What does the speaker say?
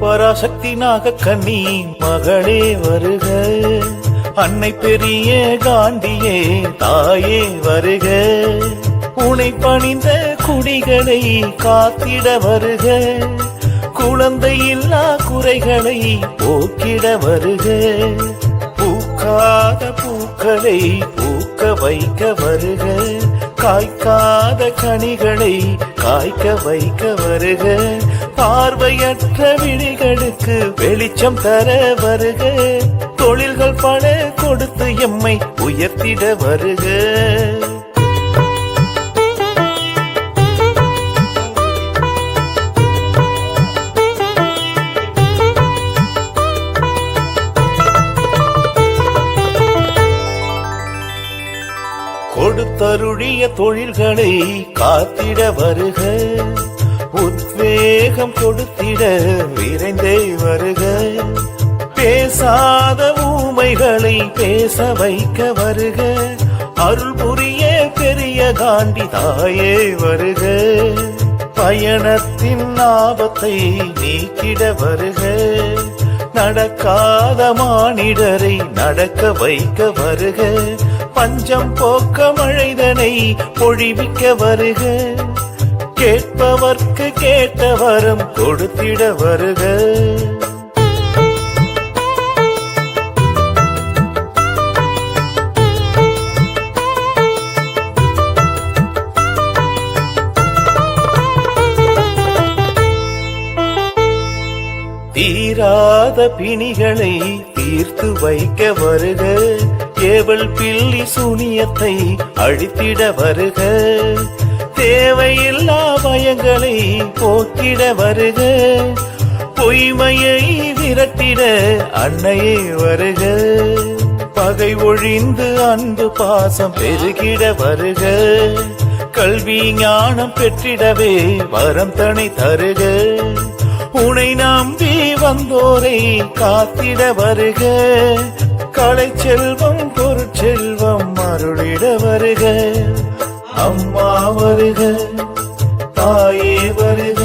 பராசக்தி நாக கண்ணி மகளே வருக. அன்னை பெரிய காண்டியே தாயே வருக. உனை பணிந்த குடிகளை காத்திட வருக. குழந்தை இல்லா குறைகளை போக்கிட வருக. பூக்காத பூக்களை பூக்க வைக்க வருக. காய்க்காத கனிகளை காய்க்க வைக்க வருக. பார்வையற்ற விழிகளுக்கு வெளிச்சம் தர வருக. தொழில்கள் பல கொடுத்து எம்மை உயர்த்திட வருக. கொடுத்தருளிய தொழில்களை காத்திட வருக. உத்வேகம் கொடுத்திட விரைந்தே வருக. பேசாத ஊமைகளை பேச வைக்க வருக. அருள் புரிய பெரிய காண்டி தாயே வருக. பயணத்தின் ஆபத்தை நீக்கிட வருக. நடக்காத மானிடரை நடக்க வைக்க வருக. பஞ்சம் போக்க மழைதனை பொழிவிக்க வருக. கேட்பவர்க்கு கேட்ட வரம் கொடுத்திட வருக. தீராத பிணிகளை தீர்த்து வைக்க வருக. ஏவல் பில்லி சூனியத்தை அழித்திட வருக. தேவையில்லா பயங்களை போக்கிட வருக. பொய்மையை விரட்டிட அன்னையே வருக. பகை ஒழிந்து அன்பு பாசம் பெருகிட வருக. கல்வி ஞானம் பெற்றிடவே வரம் தனி தருக. உனை நம்பி வந்தோரை காத்திட வருக. கலை செல்வம் பொருட்செல்வம் அருளிட வருக. அம்மா வருக தாயே வருக.